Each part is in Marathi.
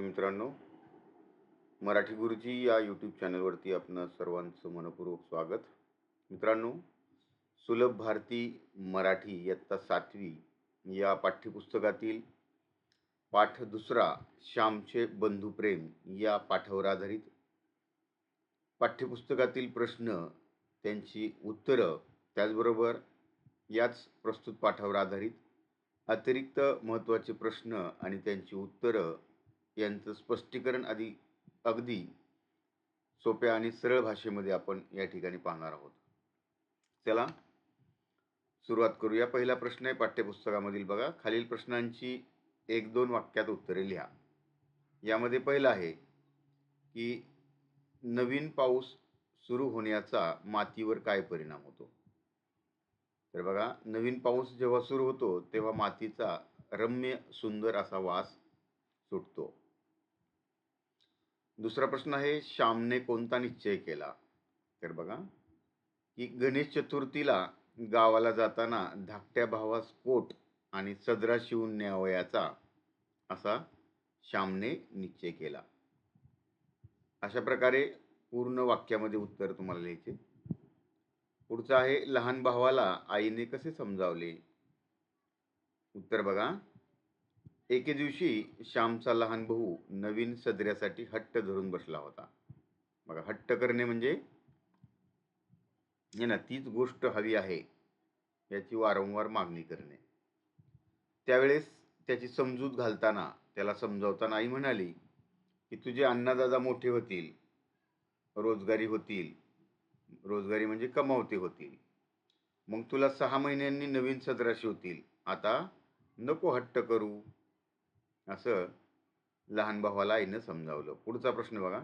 मित्रांनो मराठी गुरुजी या यूट्यूब चॅनलवरती आपणं सर्वांचं मनपूर्वक स्वागत. मित्रांनो सुलभ भारती मराठी इयत्ता सातवी या पाठ्यपुस्तकातील पाठ दुसरा श्यामचे बंधुप्रेम या पाठावर आधारित पाठ्यपुस्तकातील प्रश्न त्यांची उत्तरं त्याचबरोबर याच प्रस्तुत पाठावर आधारित अतिरिक्त महत्त्वाचे प्रश्न आणि त्यांची उत्तरं यांचं स्पष्टीकरण आधी अगदी सोप्या आणि सरळ भाषेमध्ये आपण या ठिकाणी पाहणार आहोत. चला सुरुवात करूया. पहिला प्रश्न आहे पाठ्यपुस्तकामधील बघा. खालील प्रश्नांची एक दोन वाक्यात उत्तरे लिहा. यामध्ये पहिलं आहे की नवीन पाऊस सुरू होण्याचा मातीवर काय परिणाम होतो? तर बघा नवीन पाऊस जेव्हा सुरू होतो तेव्हा मातीचा रम्य सुंदर असा वास सुटतो. दुसरा प्रश्न आहे श्यामने कोणता निश्चय केला? तर बघा की गणेश चतुर्थीला गावाला जाताना धाकट्या भावास कोट आणि सदरा शिवून न्यावयाचा असा श्यामने निश्चय केला. अशा प्रकारे पूर्ण वाक्यामध्ये उत्तर तुम्हाला लिहायचे. पुढचं आहे लहान भावाला आईने कसे समजावले? उत्तर बघा एके दिवशी श्यामचा लहान भाऊ नवीन सदऱ्यासाठी हट्ट धरून बसला होता. बघा हट्ट करणे म्हणजे हे ना तीच गोष्ट हवी आहे याची वारंवार मागणी करणे. त्यावेळेस त्याची समजूत घालताना त्याला समजावताना आई म्हणाली की तुझे अण्णादादा मोठे होतील रोजगारी होतील रोजगारी म्हणजे कमावते होतील. मग तुला सहा महिन्यांनी नवीन सदरा शिवतील. आता नको हट्ट करू. असं लहान भावाला आईनं समजावलं. पुढचा प्रश्न बघा.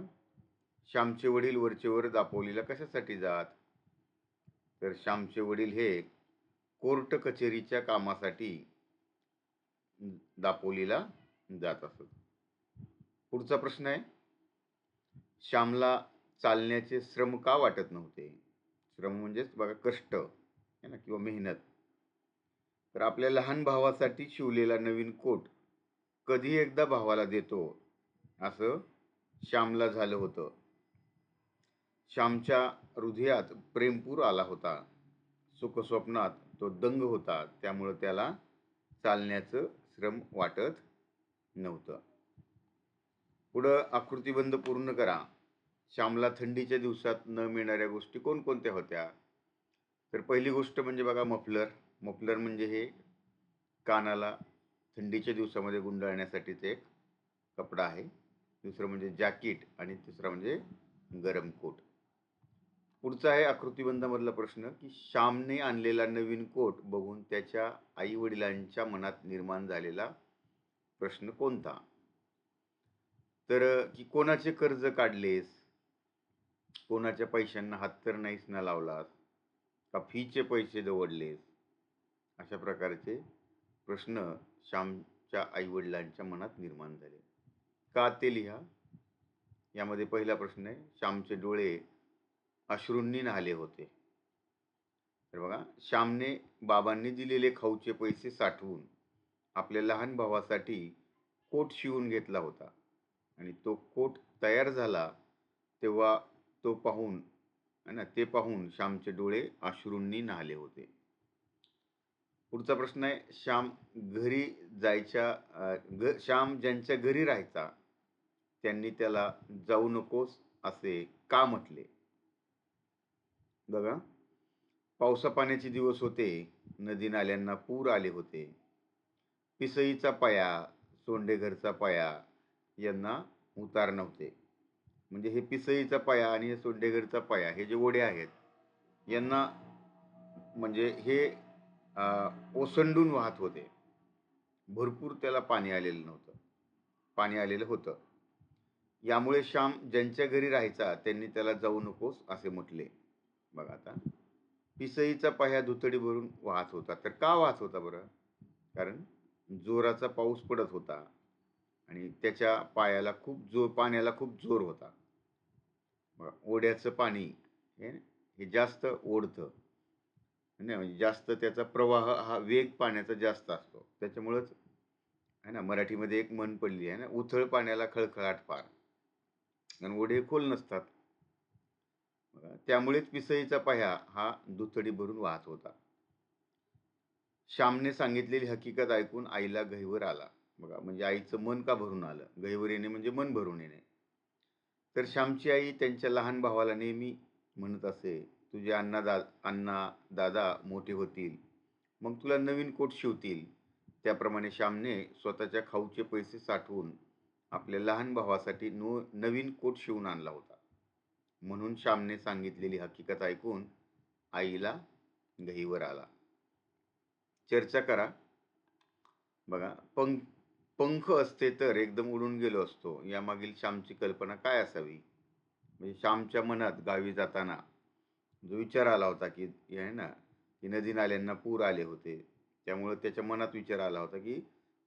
श्यामचे वडील वरचेवर दापोलीला कशासाठी जात? तर श्यामचे वडील हे कोर्ट कचेरीच्या कामासाठी दापोलीला जात असत. पुढचा प्रश्न आहे. श्यामला चालण्याचे श्रम का वाटत नव्हते? श्रम म्हणजेच बघा कष्ट है ना किंवा मेहनत. तर आपल्या लहान भावासाठी शिवलेला नवीन कोट कधी एकदा भावाला देतो. असं श्यामला झालं होतं. श्यामच्या हृदयात प्रेमपूर आला होता. सुखस्वप्नात तो दंग होता. त्यामुळं त्याला चालण्याचं श्रम वाटत नव्हतं. पुढं आकृतीबंध पूर्ण करा. श्यामला थंडीच्या दिवसात न मिळणाऱ्या गोष्टी कोणकोणत्या होत्या? तर पहिली गोष्ट म्हणजे बघा मफलर. मफलर म्हणजे हे कानाला थंडीच्या दिवसामध्ये गुंडाळण्यासाठीचं एक कपडा आहे. दुसरं म्हणजे जॅकेट आणि तिसरं म्हणजे गरम कोट. पुढचा आहे आकृतीबंधामधला प्रश्न की श्यामने आणलेला नवीन कोट बघून त्याच्या आईवडिलांच्या मनात निर्माण झालेला प्रश्न कोणता? तर की कोणाचे कर्ज काढलेस? कोणाच्या पैशांना हात तर नाहीच ना लावलास? का फीचे पैसे दवडलेस? अशा प्रकारचे प्रश्न श्यामच्या आईवडिलांच्या मनात निर्माण झाले. का ते लिहा? यामध्ये पहिला प्रश्न आहे श्यामचे डोळे अश्रूंनी न्हाले होते. तर बघा श्यामने बाबांनी दिलेले खाऊचे पैसे साठवून आपल्या लहान भावासाठी कोट शिवून घेतला होता. आणि तो कोट तयार झाला तेव्हा तो पाहून ना ते पाहून श्यामचे डोळे अश्रूंनी न्हाले होते. पुढचा प्रश्न आहे श्याम घरी जायच्या घ श्याम ज्यांच्या घरी राहायचा त्यांनी त्याला जाऊ नकोस असे का म्हटले? बघा पावसापाण्याचे दिवस होते नदी नाल्यांना पूर आले होते. पिसईचा पाया सोंडेघरचा पाया यांना उतार नव्हते. म्हणजे हे पिसईचा पाया आणि हे सोंडेघरचा पाया हे जे ओढे आहेत यांना म्हणजे हे ओसंडून वाहत होते. भरपूर त्याला पाणी आलेलं नव्हतं. पाणी आलेलं होतं. यामुळे श्याम ज्यांच्या घरी राहायचा त्यांनी त्याला जाऊ नकोस असे म्हटले. बघा आता. पिसईचा पाह्या धुतडी भरून वाहत होता. तर का वाहत होता बरं? कारण जोराचा पाऊस पडत होता आणि त्याच्या पायाला खूप जोर पाण्याला खूप जोर होता. बघा ओढ्याचं पाणी हे हे जास्त ओढतं. नाही जास्त त्याचा प्रवाह हा वेग पाण्याचा जास्त असतो. त्याच्यामुळंच आहे ना? मराठीमध्ये एक म्हण पडली आहे ना उथळ पाण्याला खळखळाट पार कारण ओढे खोल नसतात. त्यामुळेच पिसईचा पाया हा दुथडी भरून वाहत होता. श्यामने सांगितलेली हकीकत ऐकून आईला गहिवर आला. बघा म्हणजे आईचं मन का भरून आलं? गहिवर येणे म्हणजे मन भरून येणे. तर श्यामची आई त्यांच्या लहान भावाला नेहमी म्हणत असे तुझे अण्णा दा अण्णा दादा मोठे होतील. मग तुला नवीन कोट शिवतील. त्याप्रमाणे श्यामने स्वतःच्या खाऊचे पैसे साठवून आपल्या लहान भावासाठी नो नवीन कोट शिवून आणला होता. म्हणून श्यामने सांगितलेली हकीकत ऐकून आईला गहीवर आला. चर्चा करा. बघा पंख पंख असते तर एकदम उडून गेलो असतो. यामागील श्यामची कल्पना काय असावी? म्हणजे श्यामच्या मनात गावी जाताना जो विचार आला होता की हे आहे ना की नदी नाल्यांना पूर आले होते. त्यामुळं त्याच्या मनात विचार आला होता की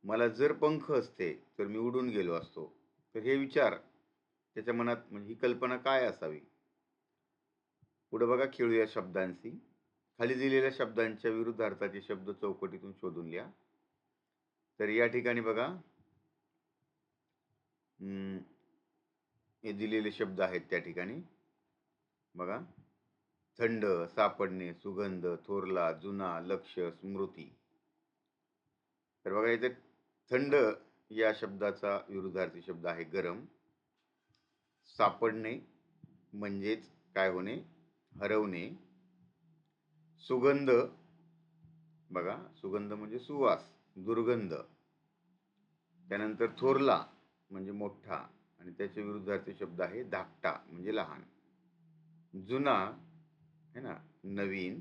मला जर पंख असते तर मी उडून गेलो असतो. तर हे विचार त्याच्या मनात म्हणजे ही कल्पना काय असावी? पुढं बघा खेळूया शब्दांशी. खाली दिलेल्या शब्दांच्या विरुद्धार्थाचे शब्द चौकटीतून शोधून लिहा. तर या ठिकाणी बघा. हम्म, हे दिलेले शब्द आहेत त्या ठिकाणी. बघा. थंड सापडणे सुगंध थोरला जुना लक्ष स्मृती. तर बघा इथे थंड या शब्दाचा विरुद्धार्थी शब्द आहे गरम. सापडणे म्हणजेच काय होणे? हरवणे. सुगंध बघा सुगंध म्हणजे सुवास दुर्गंध. त्यानंतर थोरला म्हणजे मोठा आणि त्याच्या विरुद्धार्थी शब्द आहे धाकटा म्हणजे लहान. जुना है ना? नवीन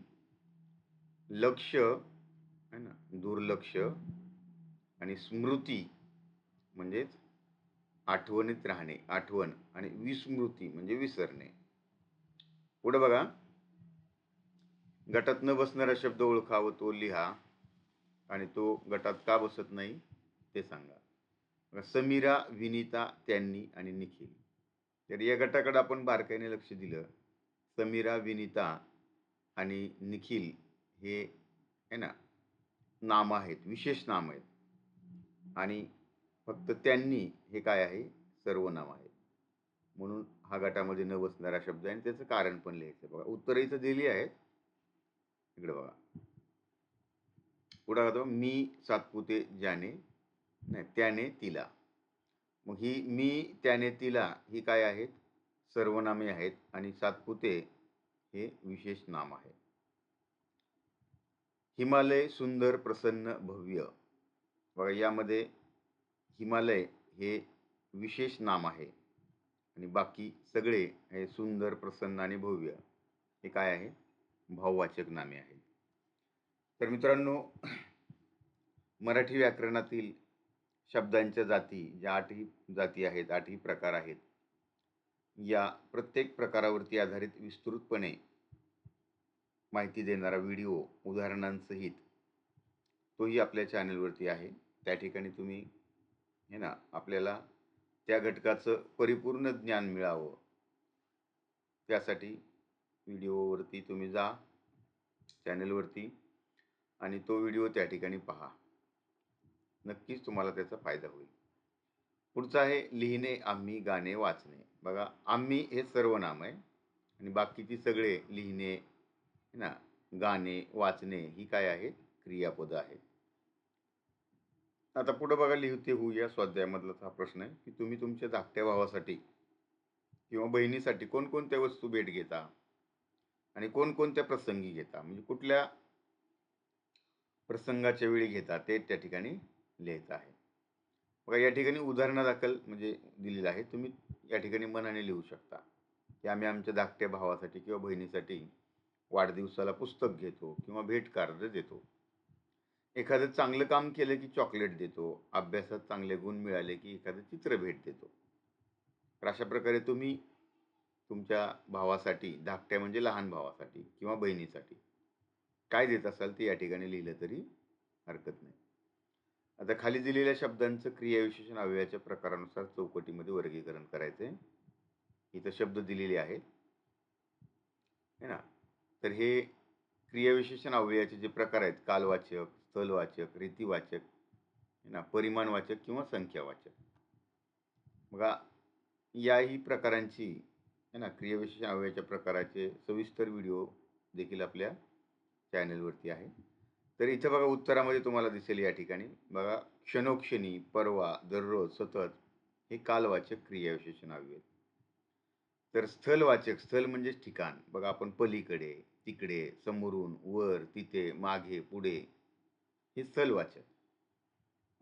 लक्ष है ना? दुर्लक्ष आणि स्मृती म्हणजेच आठवणीत राहणे आठवण आणि विस्मृती म्हणजे विसरणे. पुढे बघा. गटात न बसणारा शब्द ओळखा व तो लिहा आणि तो गटात का बसत नाही ते सांगा. समीरा विनीता त्यांनी आणि निखिल. तर या गटाकडे आपण बारकाईने लक्ष दिलं. समीरा विनीता आणि निखिल हे आहे ना नाम आहेत विशेष नाम आहेत. आणि फक्त त्यांनी हे काय आहे सर्वनाम आहे म्हणून हा गटामध्ये न बसणारा शब्द आहे आणि त्याचं कारण पण लिहायचं बघा उत्तर इथं दिली आहेत. इकडे बघा. पुढे राहतो मी सातपुते ज्याने नाही त्याने तिला. मग ही मी त्याने तिला ही काय आहेत? सर्वनामे आहेत आणि सातपुते हे विशेष नाम आहे. हिमालय सुंदर प्रसन्न भव्य. बघा यामध्ये हिमालय हे विशेष नाम आहे. आणि बाकी सगळे हे सुंदर प्रसन्न आणि भव्य हे काय आहे? भाववाचक नामे आहेत. तर मित्रांनो मराठी व्याकरणातील शब्दांच्या जाती ज्या आठही जाती आहेत आठही प्रकार आहेत या प्रत्येक प्रकारावरती आधारित विस्तृतपणे माहिती देणारा व्हिडिओ उदाहरणांसहित तोही आपल्या चॅनलवरती आहे. त्या ठिकाणी तुम्ही हे ना आपल्याला त्या घटकाचं परिपूर्ण ज्ञान मिळावं. त्यासाठी व्हिडिओवरती तुम्ही जा चॅनलवरती आणि तो व्हिडिओ त्या ठिकाणी पहा. नक्कीच तुम्हाला त्याचा फायदा होईल. पुढचं आहे लिहिणे आम्ही गाणे वाचणे. बघा आम्ही हे सर्वनाम आहे आणि बाकीची सगळे लिहिणे ना गाणे वाचणे ही काय आहेत? क्रियापद आहेत. आता पुढं बघा लिहिते होऊ या स्वाध्यायामधलाच हा प्रश्न आहे की तुम्ही तुमच्या धाकट्या भावासाठी किंवा बहिणीसाठी कोणकोणत्या वस्तू भेट घेता आणि कोणकोणत्या प्रसंगी घेता? म्हणजे कुठल्या प्रसंगाच्या वेळी घेता ते त्या ठिकाणी लिहित आहे. बघा या ठिकाणी उदाहरणादाखल म्हणजे दिलेलं आहे तुम्ही या ठिकाणी मनाने लिहू शकता की आम्ही आमच्या धाकट्या भावासाठी किंवा बहिणीसाठी वाढदिवसाला पुस्तक घेतो किंवा भेट कार्ड देतो. एखादं चांगलं काम केलं की चॉकलेट देतो. अभ्यासात चांगले गुण मिळाले की एखादं चित्र भेट देतो. तर अशा प्रकारे तुम्ही तुमच्या भावासाठी धाकट्या म्हणजे लहान भावासाठी किंवा बहिणीसाठी काय देत असाल ते या ठिकाणी लिहिलं तरी हरकत नाही. आता खाली दिलेल्या शब्दांचं क्रियाविशेषण अवयवाच्या प्रकारानुसार चौकटीमध्ये वर्गीकरण करायचं आहे इथं शब्द दिलेले आहेत. है ना? तर हे क्रियाविशेषण अव्ययाचे जे प्रकार आहेत कालवाचक स्थलवाचक रीतीवाचक है ना? परिमाणवाचक किंवा संख्यावाचक. बघा याही प्रकारांची है ना? क्रियाविशेषण अवयाच्या प्रकाराचे सविस्तर व्हिडिओ देखील आपल्या चॅनलवरती आहे. तर इथं बघा उत्तरामध्ये तुम्हाला दिसेल या ठिकाणी. बघा क्षणोक्षणी परवा दररोज सतत हे कालवाचक क्रियाविशेषण हवी आहेत. तर स्थलवाचक स्थल म्हणजेच ठिकाण. बघा आपण पलीकडे तिकडे समोरून वर तिथे मागे पुढे हे स्थलवाचक.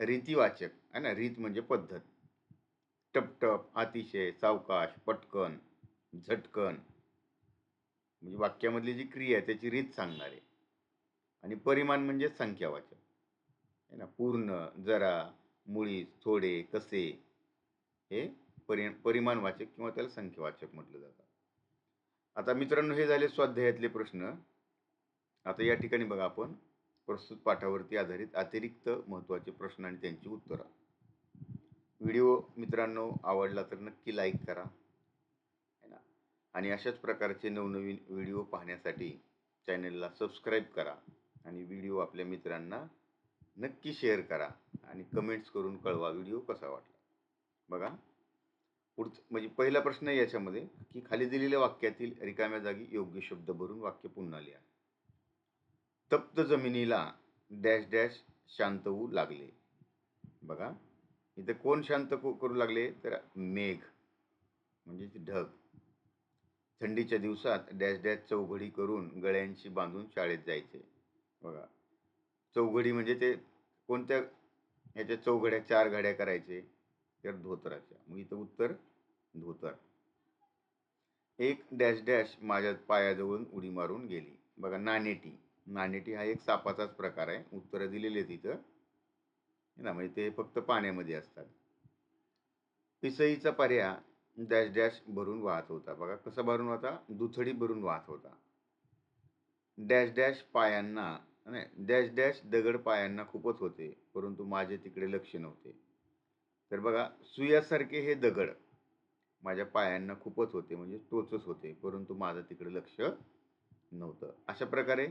रीतीवाचक आहे ना? रीत म्हणजे पद्धत. टपटप अतिशय सावकाश पटकन झटकन. म्हणजे वाक्यामधली जी क्रिया आहे त्याची रीत सांगणारे. आणि परिमाण म्हणजे संख्यावाचक. आहे ना? पूर्ण जरा मुळी थोडे कसे? हे परि परिमाणवाचक किंवा त्याला संख्यावाचक म्हटलं जातं. आता मित्रांनो हे झाले स्वाध्यायातले प्रश्न. आता या ठिकाणी बघा आपण प्रस्तुत पाठावरती आधारित अतिरिक्त महत्त्वाचे प्रश्न आणि त्यांची उत्तरं. व्हिडिओ मित्रांनो आवडला तर नक्की लाईक करा. है ना? आणि अशाच प्रकारचे नवनवीन व्हिडिओ पाहण्यासाठी चॅनलला सबस्क्राईब करा. आणि व्हिडिओ आपल्या मित्रांना नक्की शेअर करा आणि कमेंट्स करून कळवा व्हिडिओ कसा वाटला. बघा. पुढचं म्हणजे पहिला प्रश्न याच्यामध्ये की खाली दिलेल्या वाक्यातील रिकाम्या जागी योग्य शब्द भरून वाक्य पुन्हा लिहा. तप्त जमिनीला डॅश डॅश शांत होऊ लागले. बघा. इथे कोण शांत को- करू लागले? तर मेघ. म्हणजे ढग. थंडीच्या दिवसात डॅश डॅश चौघडी करून गळ्यांशी बांधून शाळेत जायचे. बघा. चौघडी म्हणजे ते कोणत्या ह्याच्या चौघड्या चार घड्या करायचे? तर धोतराच्या. मग इथं उत्तर धोतर. एक डॅश डॅश माझ्या पायाजवळून उडी मारून गेली. बघा नाणेटी. नाणेटी हा एक सापाचाच प्रकार आहे. उत्तरं दिलेली आहेत इथं. ना म्हणजे ते फक्त पाण्यामध्ये असतात. पिसईचा पर्या डॅश डॅश भरून वाहत होता. बघा कसा भरून होता? दुथडी भरून वाहत होता. डॅश डॅश पायांना नाही डॅश डॅश दगड पायांना खूपच होते परंतु माझे तिकडे लक्ष नव्हते. तर बघा सुयासारखे हे दगड माझ्या पायांना खूपच होते म्हणजे टोचच होते परंतु माझं तिकडे लक्ष नव्हतं. अशा प्रकारे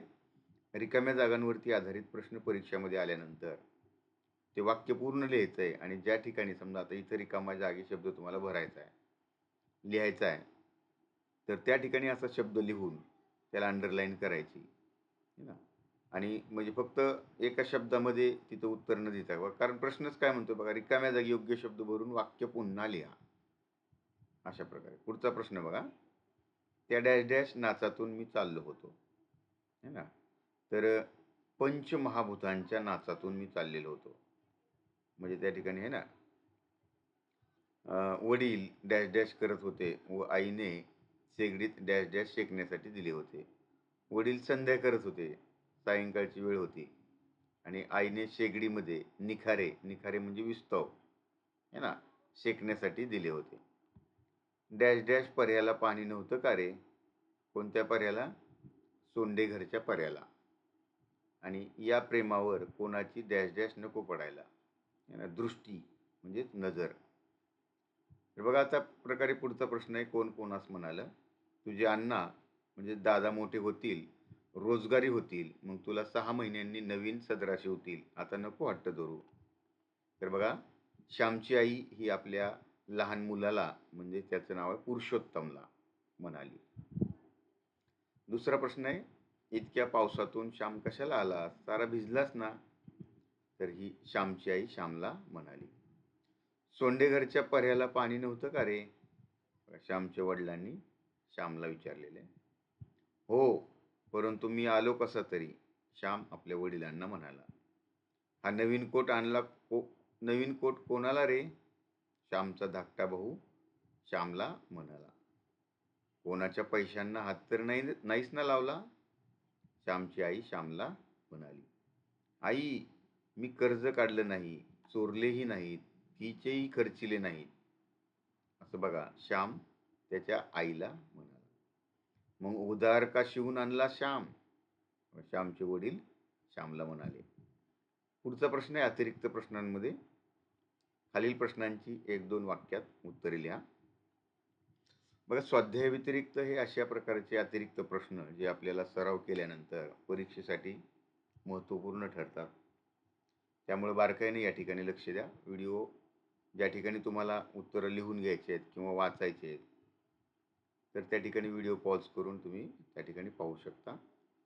रिकाम्या जागांवरती आधारित प्रश्न परीक्षामध्ये आल्यानंतर ते वाक्य पूर्ण लिहायचं आहे आणि ज्या ठिकाणी समजा आता इथं रिकामा जागी शब्द तुम्हाला भरायचा आहे लिहायचा आहे तर त्या ठिकाणी असा शब्द लिहून त्याला अंडरलाईन करायची. है ना? आणि म्हणजे फक्त एका शब्दामध्ये तिथं उत्तर न देता. बघा, कारण प्रश्नच काय म्हणतो बघा रिकाम्या जागी योग्य शब्द भरून वाक्य पुन्हा लिहा. अशा प्रकारे. पुढचा प्रश्न बघा. त्या डॅश डॅश नाचातून मी चाललो होतो. है ना? तर पंचमहाभूतांच्या नाचातून मी चाललेलो होतो. म्हणजे त्या ठिकाणी आहे ना? वडील डॅश डॅश करत होते व आईने शेगडीत डॅश डॅश शेकण्यासाठी दिले होते. वडील संध्या करत होते. सायंकाळची वेळ होती. आणि आईने शेगडीमध्ये निखारे निखारे म्हणजे विस्तव है ना शेकण्यासाठी दिले होते. डॅश डॅश पर्याला पाणी नव्हतं का रे? कोणत्या पर्याला? सोंडे घरच्या पर्याला. आणि या प्रेमावर कोणाची डॅश डॅश नको पडायला. है ना दृष्टी म्हणजेच नजर. तर बघा आता प्रकारे पुढचा प्रश्न आहे. कोण कोणास म्हणालं? तुझे अण्णा म्हणजे दादा मोठे होतील. रोजगारी होतील मग तुला सहा महिन्यांनी नवीन सदराशे होतील. आता नको हट्ट धरू तर बघा श्यामची आई ही आपल्या लहान मुलाला म्हणजे त्याचं नाव आहे पुरुषोत्तमला म्हणाली. दुसरा प्रश्न आहे इतक्या पावसातून श्याम कशाला आला? सारा भिजलाच ना? तर ही श्यामची आई श्यामला म्हणाली. सोंडेघरच्या पर्याला पाणी नव्हतं का रे? श्यामच्या वडिलांनी श्यामला विचारलेले हो परंतु मी आलो कसा तरी श्याम आपल्या वडिलांना म्हणाला. हा नवीन कोट आणला को नवीन कोट कोणाला रे? श्यामचा धाकटा भाऊ श्यामला म्हणाला. कोणाच्या पैशांना हात तर नाही नाहीच ना लावला? श्यामची आई श्यामला म्हणाली. आई मी कर्ज काढलं नाही चोरलेही नाहीत तिचेही खर्चिले नाहीत. असं बघा श्याम त्याच्या आईला म्हणाला. मग उदार का शिवून आणला श्याम? श्यामचे वडील श्यामला म्हणाले पुढचा प्रश्न आहे अतिरिक्त प्रश्नांमध्ये. खालील प्रश्नांची एक दोन वाक्यात उत्तरे लिहा. बघा स्वाध्याय व्यतिरिक्त हे अशा प्रकारचे अतिरिक्त प्रश्न जे आपल्याला सराव केल्यानंतर परीक्षेसाठी महत्त्वपूर्ण ठरतात. त्यामुळे बारकाईने या ठिकाणी लक्ष द्या. व्हिडिओ ज्या ठिकाणी तुम्हाला उत्तरं लिहून घ्यायचे आहेत किंवा वाचायचे आहेत तर त्या ठिकाणी व्हिडिओ पॉज करून तुम्ही त्या ठिकाणी पाहू शकता.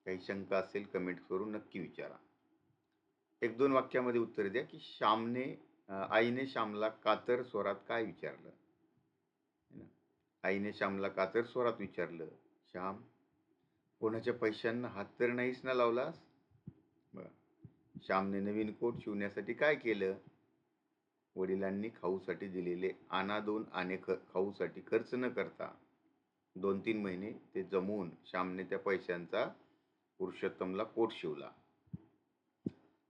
काही शंका असेल कमेंट करून नक्की विचारा. एक दोन वाक्यामध्ये उत्तर द्या की श्यामने आईने श्यामला कातर स्वरात काय विचारलं? आईने श्यामला कातर स्वरात विचारलं श्याम कोणाच्या पैशांना हात तर नाहीच ना लावलास? बर. श्यामने नवीन कोट शिवण्यासाठी काय केलं? वडिलांनी खाऊसाठी दिलेले आना दोन आणे ख खाऊसाठी खर्च न करता दोन तीन महिने ते जमवून श्यामने त्या पैशांचा पुरुषोत्तमला कोट शिवला.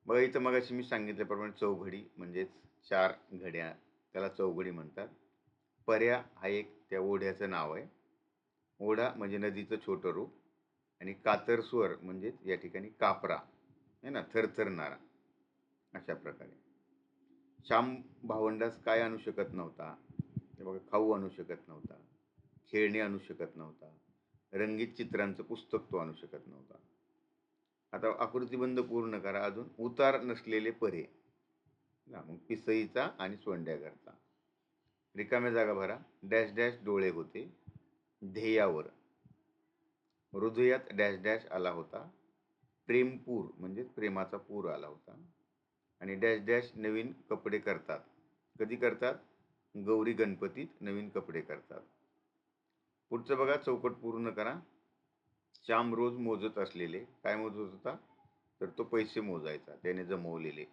बघा इथं मगाशी मी सांगितल्याप्रमाणे चौघडी म्हणजेच चार घड्या त्याला चौघडी म्हणतात. पर्या हा एक त्या ओढ्याचं नाव आहे. ओढा म्हणजे नदीचं छोटं रूप आणि कातरस्वर म्हणजेच या ठिकाणी कापरा आहे ना थरथरणारा अशा प्रकारे. श्याम भावंडास काय आणू शकत नव्हता? ते बघा खाऊ आणू शकत नव्हता. खेळणे आणू शकत नव्हता. रंगीत चित्रांचं पुस्तक तो आणू शकत नव्हता. आता आकृतीबंध पूर्ण करा अजून उतार नसलेले परे. मग पिसईचा आणि सोंड्याकरता. रिकाम्या जागा भरा. डॅश डॅश डोळे होते. ध्येयावर. हृदयात डॅश डॅश आला होता. प्रेमपूर म्हणजे प्रेमाचा पूर आला होता. आणि डॅश डॅश नवीन कपडे करतात. कधी करतात? गौरी गणपतीत नवीन कपडे करतात. पुढचं बघा चौकट पूर्ण करा. श्याम रोज मोजत असलेले काय मोजत होता? तर तो पैसे मोजायचा त्याने जमवलेले.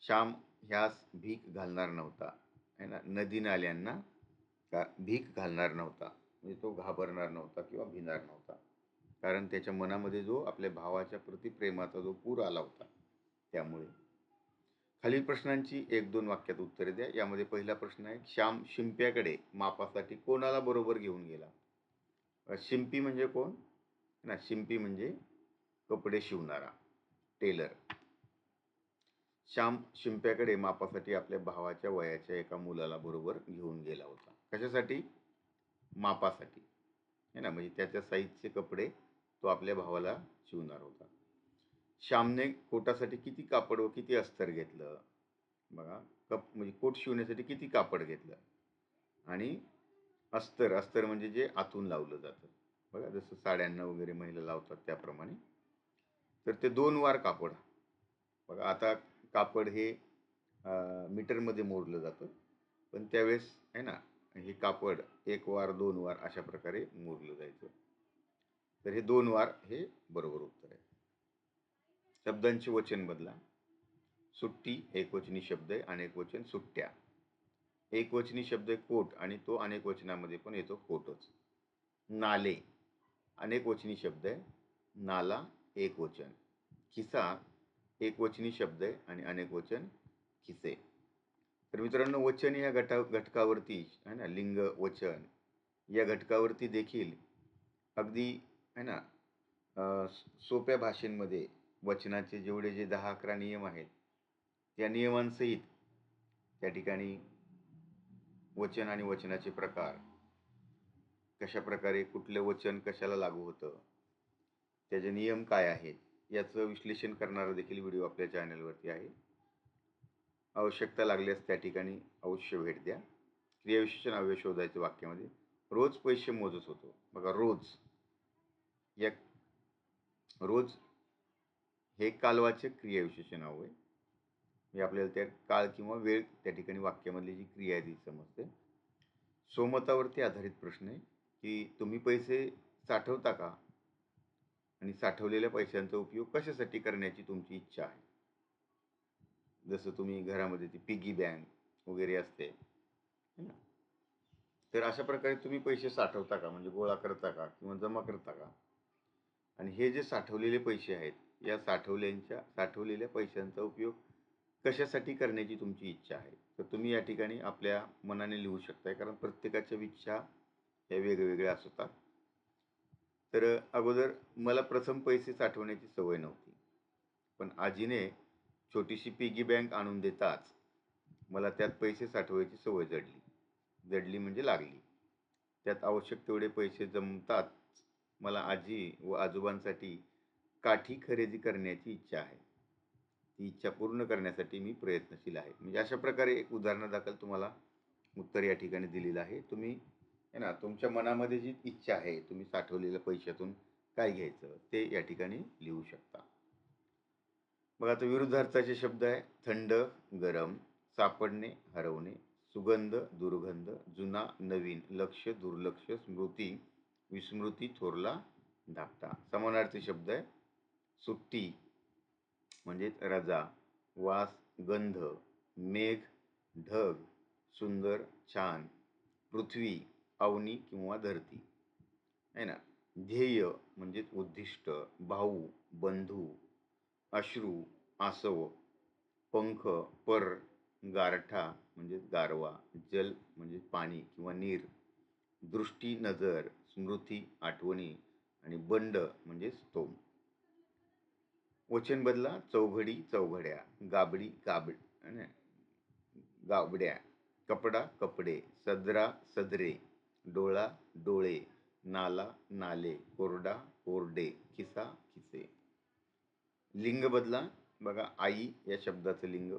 श्याम ह्यास भीक घालणार नव्हता है ना? नदी नाल्यांना का भीक घालणार नव्हता. म्हणजे तो घाबरणार नव्हता किंवा भिणार नव्हता. कारण त्याच्या मनामध्ये जो आपल्या भावाच्या प्रति प्रेमाचा जो पूर आला होता त्यामुळे. खालील प्रश्नांची एक दोन वाक्यात उत्तरे द्या. यामध्ये पहिला प्रश्न आहे श्याम शिंप्याकडे मापासाठी कोणाला बरोबर घेऊन गेला? शिंपी म्हणजे कोण? ना शिंपी म्हणजे कपडे शिवणारा टेलर. श्याम शिंप्याकडे मापासाठी आपल्या भावाच्या वयाच्या एका मुलाला बरोबर घेऊन गेला होता. कशासाठी? मापासाठी. है ना म्हणजे त्याच्या साईजचे कपडे तो आपल्या भावाला शिवणार होता. श्यामने कोटासाठी किती कापड व किती अस्तर घेतलं? बघा कप म्हणजे कोट शिवण्यासाठी किती कापड घेतलं? आणि अस्तर अस्तर म्हणजे जे आतून लावलं जातं. बघा जसं साड्यांना वगैरे महिला लावतात त्याप्रमाणे. तर ते दोन वार कापड. बघा आता कापड हे मीटरमध्ये मोडलं जातं. पण त्यावेळेस आहे ना हे कापड एक वार दोन वार अशा प्रकारे मोडलं जायचं. तर हे दोन वार हे बरोबर उत्तर आहे. शब्दांचे वचन बदला. सुट्टी एकवचनी शब्द आहे अनेकवचन सुट्ट्या. एकवचनी शब्द आहे कोट आणि तो अनेक वचनामध्ये पण येतो कोटच. नाले अनेकवचनी शब्द आहे. नाला एकवचन खिसा एकवचनी शब्द आहे आणि अनेकवचन खिसे. तर मित्रांनो वचन या घटा घटकावरती आहे ना लिंग वचन या घटकावरती देखील अगदी आहे ना सोप्या भाषेमध्ये वचनाचे जेवढे जे दहा अकरा नियम आहेत त्या नियमांसहित त्या ठिकाणी वचन आणि वचनाचे प्रकार कशा प्रकारे कुठलं वचन कशाला लागू होतं त्याचे नियम काय आहेत याचं विश्लेषण करणारा देखील व्हिडिओ आपल्या चॅनलवरती आहे. आवश्यकता लागल्यास त्या ठिकाणी अवश्य भेट द्या. क्रियाविशेषण अवय शोधायचं वाक्यामध्ये रोज पैसे मोजत होतो. बघा रोज. या रोज हे कालवाचक क्रियाविशेषण हवं आहे. हे आपल्याला त्या काळ किंवा वेळ त्या ठिकाणी वाक्यामधली जी क्रिया आहे ती समजते. सोमतावरती आधारित प्रश्न आहे की तुम्ही पैसे साठवता का? आणि साठवलेल्या पैशांचा उपयोग कशासाठी करण्याची तुमची इच्छा आहे? जसं तुम्ही घरामध्ये ती पिगी बँक वगैरे असते. है ना? तर अशा प्रकारे तुम्ही पैसे साठवता का? म्हणजे गोळा करता का? किंवा जमा करता का? आणि हे जे साठवलेले पैसे आहेत या साठवल्यांच्या साठवलेल्या पैशांचा उपयोग कशासाठी करण्याची तुमची इच्छा आहे? तर तुम्ही या ठिकाणी आपल्या मनाने लिहू शकताय कारण प्रत्येकाच्या इच्छा या वेगवेगळ्या असतात. तर अगोदर मला प्रथम पैसे साठवण्याची सवय नव्हती. पण आजीने छोटीशी पिगी बँक आणून देताच मला त्यात पैसे साठवायची सवय जडली. जडली म्हणजे लागली. त्यात आवश्यक तेवढे पैसे जमतात मला आजी व आजोबांसाठी काठी खरेदी करण्याची इच्छा आहे. ती इच्छा पूर्ण करण्यासाठी मी प्रयत्नशील आहे. म्हणजे अशा प्रकारे एक उदाहरणादाखल तुम्हाला उत्तर या ठिकाणी दिलेलं आहे. तुम्ही आहे ना तुमच्या मनामध्ये जी इच्छा आहे तुम्ही साठवलेल्या पैशातून काय घ्यायचं ते या ठिकाणी लिहू शकता. बघा आता विरुद्धार्थाचे शब्द आहे. थंड गरम सापडणे हरवणे सुगंध दुर्गंध जुना नवीन लक्ष दुर्लक्ष स्मृती विस्मृती थोरला धाकटा. समानार्थी शब्द आहे. सुट्टी म्हणजेच रजा वास गंध मेघ ढग सुंदर छान पृथ्वी अवनी किंवा धरती. आहे ना? ध्येय म्हणजेच उद्दिष्ट भाऊ बंधू अश्रू आसव पंख पर गारठा म्हणजे गारवा जल म्हणजे पाणी किंवा नीर दृष्टी नजर स्मृती आठवणी आणि बंड म्हणजे स्तोम. वचन बदला चौघडी चौघड्या गाबडी गाबड गाबड्या कपडा कपडे सदरा सदरे डोळा डोळे नाला नाले कोरडा कोरडे खिसा खिसे. लिंग बदला. बघा आई या शब्दाचं लिंग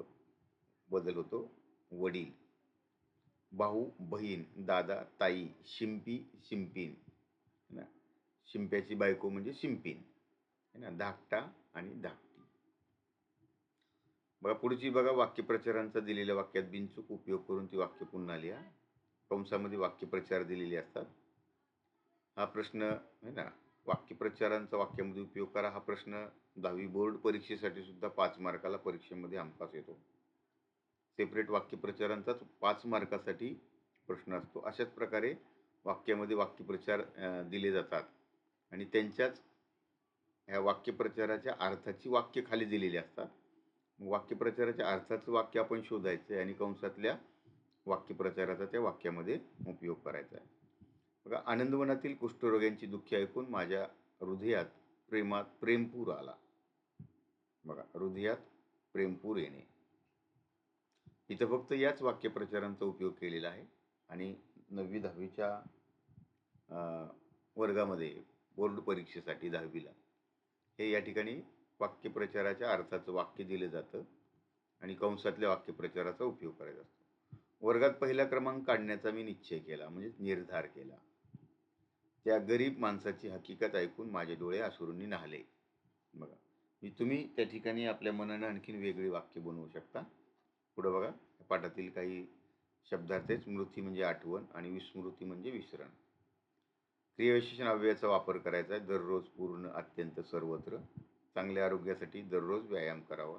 बदल होतो. वडील. भाऊ बहीण दादा ताई शिंपी शिंपीन. ना? शिंप्याची बायको म्हणजे शिंपीन. है ना? धाकटा आणि धाकटी. बघा पुढची बघा वाक्यप्रचारांचा दिलेल्या वाक्यात बिनचूक उपयोग करून ती वाक्य पुन्हा लिहा. कंसामध्ये वाक्यप्रचार दिलेले असतात. हा प्रश्न आहे ना वाक्यप्रचारांचा वाक्यामध्ये उपयोग करा. हा प्रश्न दहावी बोर्ड परीक्षेसाठी सुद्धा पाच मार्काला परीक्षेमध्ये हमखास येतो. सेपरेट वाक्यप्रचारांचाच पाच मार्कासाठी प्रश्न असतो. अशाच प्रकारे वाक्यामध्ये वाक्यप्रचार दिले जातात. आणि त्यांच्याच ह्या वाक्यप्रचाराच्या अर्थाची वाक्य खाली दिलेली असतात. मग वाक्यप्रचाराच्या अर्थाचं वाक्य आपण शोधायचं आहे आणि कंसातल्या वाक्यप्रचाराचा त्या वाक्यामध्ये उपयोग करायचा आहे. बघा आनंदवनातील कुष्ठरोग्यांची दुःखी ऐकून माझ्या हृदयात प्रेमात प्रेमपूर आला. बघा हृदयात प्रेमपूर येणे. इथं फक्त याच वाक्यप्रचारांचा उपयोग केलेला आहे आणि नववी दहावीच्या वर्गामध्ये बोर्ड परीक्षेसाठी दहावीला. हे या ठिकाणी वाक्यप्रचाराच्या अर्थाचं वाक्य दिलं जातं आणि कंसातल्या वाक्यप्रचाराचा उपयोग करायचा असतो. वर्गात पहिला क्रमांक काढण्याचा मी निश्चय केला म्हणजे निर्धार केला. त्या गरीब माणसाची हकीकत ऐकून माझे डोळे आसुरूंनी न्हाले. बघा मी तुम्ही त्या ठिकाणी आपल्या मनानं आणखीन वेगळी वाक्य बनवू शकता. पुढं बघा या पाठातील काही शब्दार्थ स्मृती म्हणजे आठवण आणि विस्मृती म्हणजे विसरण. क्रियाविशेषण अव्ययाचा वापर करायचा आहे. दररोज पूर्ण अत्यंत सर्वत्र. चांगल्या आरोग्यासाठी दररोज व्यायाम करावा.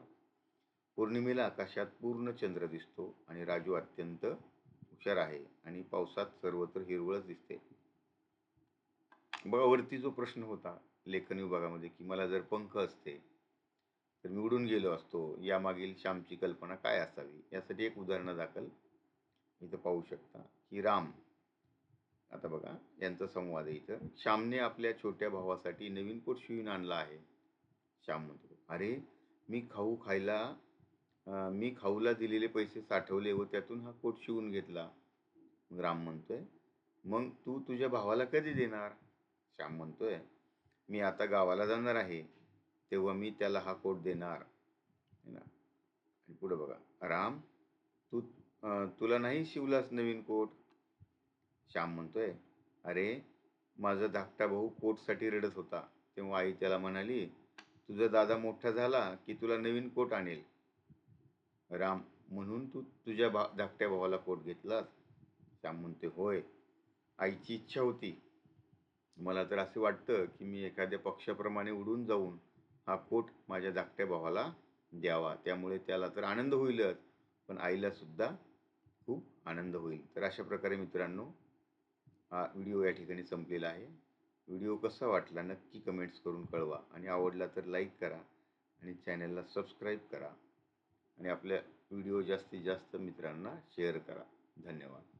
पौर्णिमेला आकाशात पूर्ण चंद्र दिसतो आणि राजू अत्यंत हुशार आहे आणि पावसात सर्वत्र हिरवळच दिसते. बघा वरती जो प्रश्न होता लेखन विभागामध्ये की मला जर पंख असते तर मी उडून गेलो असतो. यामागील श्यामची कल्पना काय असावी? यासाठी एक उदाहरण दाखल. इथं पाहू शकता की राम आता बघा यांचा संवाद आहे इथं. श्यामने आपल्या छोट्या भावासाठी नवीन कोट शिवून आणला आहे. श्याम म्हणतो अरे मी खाऊ खायला मी खाऊला दिलेले पैसे साठवले व त्यातून हा कोट शिवून घेतला. मग राम म्हणतोय मग तू तुझ्या भावाला कधी देणार? श्याम म्हणतोय मी आता गावाला जाणार आहे. तेव्हा मी त्याला हा कोट देणार. है ना? आणि पुढे बघा राम तू तुला नाही शिवलास नवीन कोट? श्याम म्हणतोय अरे माझा धाकटा भाऊ कोटसाठी रडत होता. तेव्हा आई त्याला म्हणाली तुझा दादा मोठा झाला की तुला नवीन कोट आणेल. राम म्हणून तू तुझ्या भा धाकट्या भावाला कोट घेतलास? श्याम म्हणते होय आईची इच्छा होती. मला तर असे वाटतं की मी एखाद्या पक्षाप्रमाणे उडून जाऊन हा कोट माझ्या धाकट्या भावाला द्यावा. त्यामुळे त्याला तर आनंद होईलच पण आईला सुद्धा खूप आनंद होईल. तर अशा प्रकारे मित्रांनो हा व्हिडिओ या ठिकाणी संपलेला आहे. व्हिडिओ कसा वाटला नक्की कमेंट्स करून कळवा आणि आवडला तर लाईक करा आणि चॅनलला सबस्क्राईब करा आणि आपल्या व्हिडिओ जास्तीत जास्त मित्रांना शेअर करा. धन्यवाद.